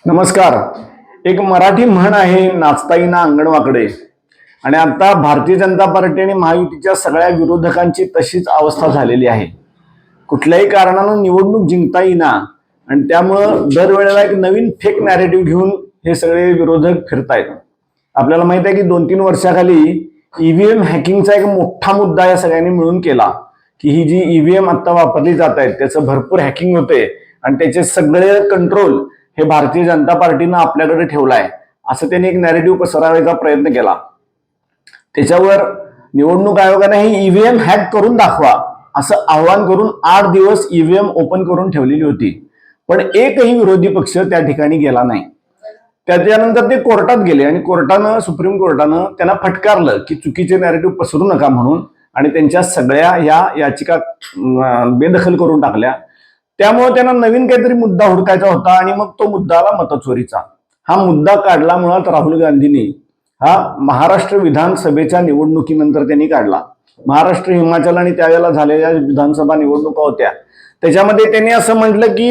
नमस्कार. एक मराठी म्हण आहे नाचता येईना अंगणवाकडे. आणि आता भारतीय जनता पार्टी आणि महायुतीच्या सगळ्या विरोधकांची तशीच अवस्था झालेली आहे. कुठल्याही कारणानं निवडणूक जिंकता येईना आणि त्यामुळं दरवेळेला एक नवीन फेक नॅरेटिव्ह घेऊन हे सगळे विरोधक फिरतायत. आपल्याला माहीत आहे की दोन तीन वर्षाखाली ईव्हीएम हॅकिंगचा एक मोठा मुद्दा या सगळ्यांनी मिळून केला की ही जी ईव्हीएम आता वापरली जात आहेत त्याचं भरपूर हॅकिंग होते आणि त्याचे सगळे कंट्रोल हे भारतीय जनता पार्टीनं आपल्याकडे ठेवलाय. असं त्यांनी एक नॅरेटिव्ह पसरवायचा प्रयत्न केला. त्याच्यावर निवडणूक आयोगाने हे ईव्हीएम हॅक करून दाखवा असं आवाहन करून आठ दिवस ईव्हीएम ओपन करून ठेवलेली होती. पण एकही विरोधी पक्ष त्या ठिकाणी गेला नाही. त्याच्यानंतर ते कोर्टात गेले आणि कोर्टानं सुप्रीम कोर्टानं त्यांना फटकारलं की चुकीचे नॅरेटिव्ह पसरू नका म्हणून आणि त्यांच्या सगळ्या या याचिका बेदखल करून टाकल्या. त्यामुळे त्यांना नवीन काहीतरी मुद्दा हुडकायचा होता आणि मग तो मुद्दा आला मतचोरीचा. हा मुद्दा काढला मुळात राहुल गांधींनी. हा महाराष्ट्र विधानसभेच्या निवडणुकीनंतर त्यांनी काढला. महाराष्ट्र हिमाचल आणि त्यावेळेला झालेल्या विधानसभा निवडणुका होत्या. त्याच्यामध्ये त्यांनी असं म्हटलं की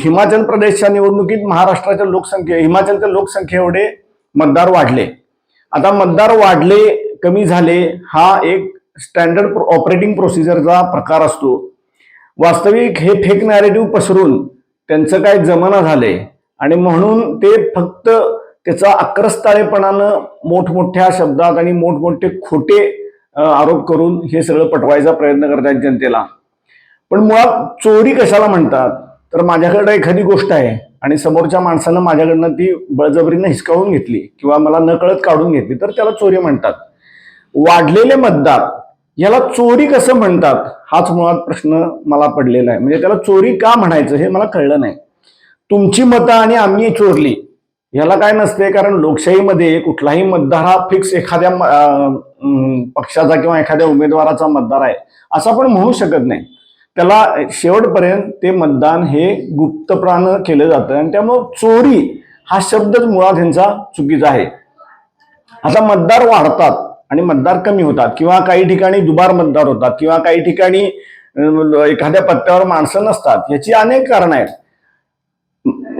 हिमाचल प्रदेशच्या निवडणुकीत महाराष्ट्राच्या लोकसंख्ये हिमाचलच्या लोकसंख्ये एवढे मतदार वाढले. आता मतदार वाढले कमी झाले हा एक स्टँडर्ड ऑपरेटिंग प्रोसिजरचा प्रकार असतो. वास्तविक हे फेक नॅरेटिव्ह पसरून त्यांचं काय जमाना झालंय आणि म्हणून ते फक्त त्याचा अक्रस्ताळेपणानं मोठमोठ्या शब्दात आणि मोठमोठे खोटे आरोप करून हे सगळं पटवायचा प्रयत्न करतात जनतेला. पण मुळात चोरी कशाला म्हणतात? तर माझ्याकडे एखादी गोष्ट आहे आणि समोरच्या माणसानं माझ्याकडनं ती बळजबरीनं हिसकावून घेतली किंवा मला नकळत काढून घेतली तर त्याला चोरी म्हणतात. वाढलेले मतदार याला चोरी कसं म्हणतात? हाच मुळात प्रश्न मला पडलेला आहे. म्हणजे त्याला चोरी का म्हणायचं हे मला कळलं नाही. तुमची मतं आणि आम्ही चोरली याला काय नसते कारण लोकशाहीमध्ये कुठलाही मतदार हा फिक्स एखाद्या म- पक्षाचा किंवा एखाद्या उमेदवाराचा मतदार आहे असं आपण म्हणू शकत नाही. त्याला शेवटपर्यंत ते मतदान हे गुप्तप्राण केलं जातं आणि त्यामुळं चोरी हा शब्दच मुळात ह्यांचा चुकीचा आहे. आता मतदार वाढतात. आणि मतदार कमी होतात किंवा काही ठिकाणी दुबार मतदार होतात किंवा काही ठिकाणी एखाद्या पत्त्यावर माणसं नसतात याची अनेक कारणं आहेत.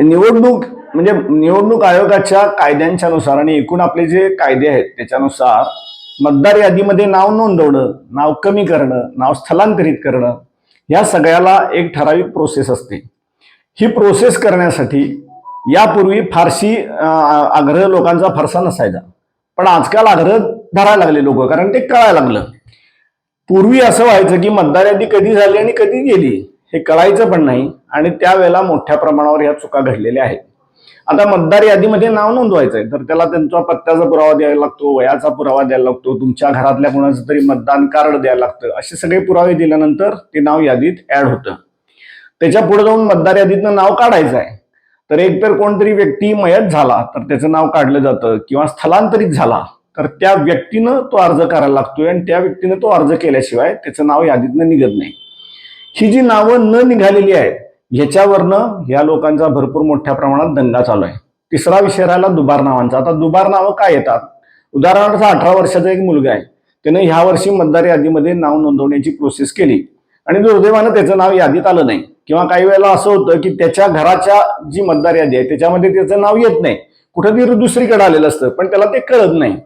निवडणूक म्हणजे निवडणूक आयोगाच्या कायद्यांच्या नुसार आणि एकूण आपले जे कायदे आहेत त्याच्यानुसार मतदार यादीमध्ये नाव नोंदवणं नाव कमी करणं नाव स्थलांतरित करणं या सगळ्याला एक ठराविक प्रोसेस असते. ही प्रोसेस करण्यासाठी यापूर्वी फारशी आग्रह लोकांचा फारसा नसायचा. पण आजकाल आग्रह धरायला लागले लोक कारण ते कळायला लागलं. पूर्वी असं व्हायचं की मतदार यादी कधी झाली आणि कधी गेली हे कळायचं पण नाही आणि त्यावेळेला मोठ्या प्रमाणावर ह्या चुका घडलेल्या आहेत. आता मतदार यादीमध्ये नाव नोंदवायचं आहे तर त्याला त्यांचा पत्त्याचा पुरावा द्यायला लागतो वयाचा पुरावा द्यायला लागतो तुमच्या घरातल्या कोणाचं तरी मतदान कार्ड द्यायला लागतं असे सगळे पुरावे दिल्यानंतर ते नाव यादीत ऍड होतं. त्याच्या पुढे जाऊन मतदार यादीतनं नाव काढायचं आहे तर एकतर कोणतरी व्यक्ती मयत झाला तर त्याचं नाव काढलं जातं किंवा स्थलांतरित झाला. तर त्या व्यक्तीनं तो अर्ज करायला लागतोय आणि त्या व्यक्तीनं तो अर्ज केल्याशिवाय त्याचं नाव यादीतनं निघत नाही. ही जी नावं न निघालेली आहेत ह्याच्यावरनं ह्या लोकांचा भरपूर मोठ्या प्रमाणात दंगा चालू आहे. तिसरा विषय राहिला दुबार नावांचा. आता दुबार नावं काय येतात? उदाहरणार्थ अठरा वर्षाचा एक मुलगा आहे. त्यानं ह्या वर्षी मतदार यादीमध्ये नाव नोंदवण्याची प्रोसेस केली. आणि दुर्दैवानं त्याचं नाव यादीत आलं नाही. किंवा काही वेळेला असं होतं की त्याच्या घराच्या जी मतदार यादी आहे त्याच्यामध्ये त्याचं नाव येत नाही. कुठेतरी दुसरीकडे आलेलं असतं पण त्याला ते कळत नाही.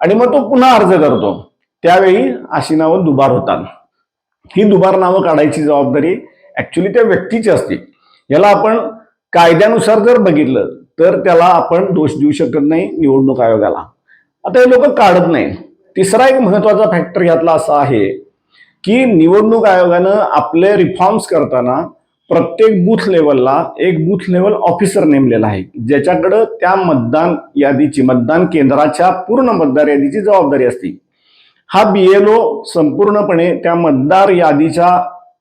आणि मग तो पुन्हा अर्ज करतो. त्यावेळी अशी नावं दुबार होतात. ही दुबार नावं काढायची जबाबदारी ऍक्च्युली त्या व्यक्तीची असते. याला आपण कायद्यानुसार जर बघितलं तर त्याला आपण दोष देऊ शकत नाही निवडणूक आयोगाला. आता हे लोक काढत नाही तिसरा एक महत्त्वाचा फॅक्टर यातला असा आहे की निवडणूक आयोगानं आपले रिफॉर्म्स करताना प्रत्येक बूथ लेवलला एक बूथ लेवल ऑफिसर नेमलेला आहे. ज्याच्याकडं त्या मतदान यादीची मतदान केंद्राच्या पूर्ण मतदार यादीची जबाबदारी असते. हा बीएलओ संपूर्णपणे त्या मतदार यादीच्या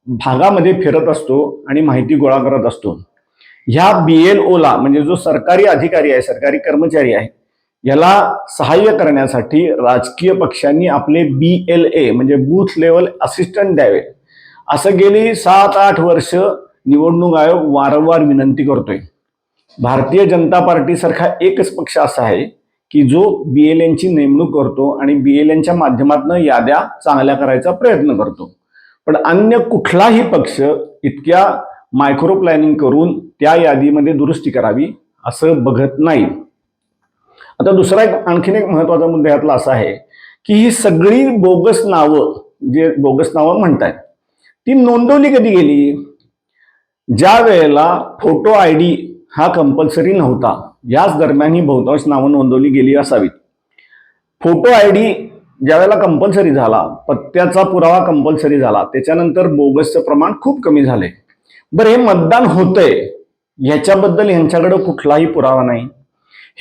भागामध्ये फिरत असतो आणि माहिती गोळा करत असतो. ह्या बीएलओला म्हणजे जो सरकारी अधिकारी आहे सरकारी कर्मचारी आहे याला सहाय्य करण्यासाठी राजकीय पक्षांनी आपले बी एल ए म्हणजे बूथ लेवल असिस्टंट द्यावे. असं गेली सात आठ वर्ष निवडणूक आयोग वारंवार विनंती करतोय. भारतीय जनता पार्टीसारखा एकच पक्ष असा आहे की जो बी एल एनची नेमणूक करतो आणि बी एल एनच्या माध्यमातून याद्या चांगल्या करायचा प्रयत्न करतो. पण अन्य कुठलाही पक्ष इतक्या मायक्रो प्लॅनिंग करून त्या यादीमध्ये दुरुस्ती करावी असं बघत नाही. आता दुसरा एक आणखीन एक महत्त्वाचा मुद्दा यातला असा आहे की ही सगळी बोगस नावं जे बोगस नावं म्हणतात ती नोंदवली कधी गेली? ज्या वेळेला फोटो आय डी हा कंपल्सरी नव्हता याच दरम्यान ही बहुतांश नावं नोंदवली गेली असावीत. फोटो आय डी ज्यावेळेला कंपल्सरी झाला पत्त्याचा पुरावा कंपल्सरी झाला त्याच्यानंतर बोगसचं प्रमाण खूप कमी झालंय बरं हे मतदान होतंय ह्याच्याबद्दल यांच्याकडे कुठलाही पुरावा नाही.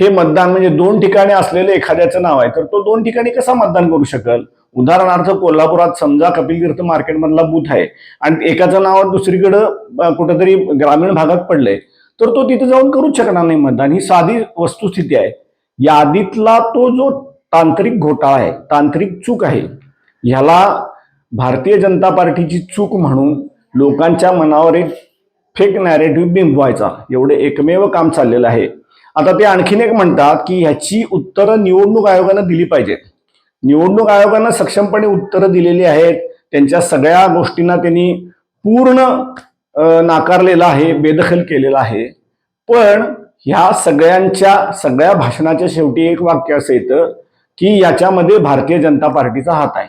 हे मतदान म्हणजे दोन ठिकाणी असलेलं एखाद्याचं नाव आहे तर तो दोन ठिकाणी कसा मतदान करू शकल? उदाहरणार्थ कोल्हापुरात समजा कपिल तीर्थ मार्केटमधला बूथ आहे आणि एकाचं नाव दुसरीकडं कुठेतरी ग्रामीण भागात पडलंय तर तो तिथे जाऊन करूच शकणार नाही मतदान. ही साधी वस्तुस्थिती आहे. यादीतला तो जो तांत्रिक घोटाळा आहे तांत्रिक चूक आहे ह्याला भारतीय जनता पार्टीची चूक म्हणून लोकांच्या मनावर एक फेक नॅरेटिव्ह बिंबवायचा. एवढे एकमेव काम चाललेलं आहे. आता ते आणखीन एक म्हणतात की ह्याची उत्तरं निवडणूक आयोगानं दिली पाहिजेत. निवडणूक आयोगानं सक्षमपणे उत्तरं दिलेली आहेत. त्यांच्या सगळ्या गोष्टींना त्यांनी पूर्ण नाकारलेला नाकारलेलं आहे बेदखल केलेलं आहे. पण ह्या सगळ्यांच्या सगळ्या भाषणाच्या शेवटी एक वाक्य असं येतं की याच्यामध्ये भारतीय जनता पार्टीचा हात आहे.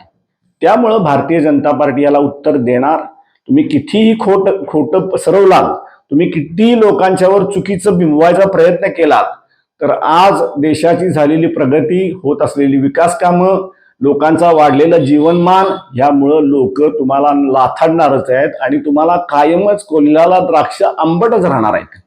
त्यामुळं भारतीय जनता पार्टी याला उत्तर देणार. तुम्ही कितीही खोट खोटं पसरवलात तुम्ही कितीही लोकांच्यावर चुकीचं बिंबवायचा प्रयत्न केलात तर आज देशाची झालेली प्रगती होत असलेली विकास कामं लोकांचा वाढलेलं जीवनमान यामुळं लोक तुम्हाला लाथाडणारच आहेत आणि तुम्हाला कायमच कोल्ह्याला द्राक्ष आंबटच राहणार आहेत.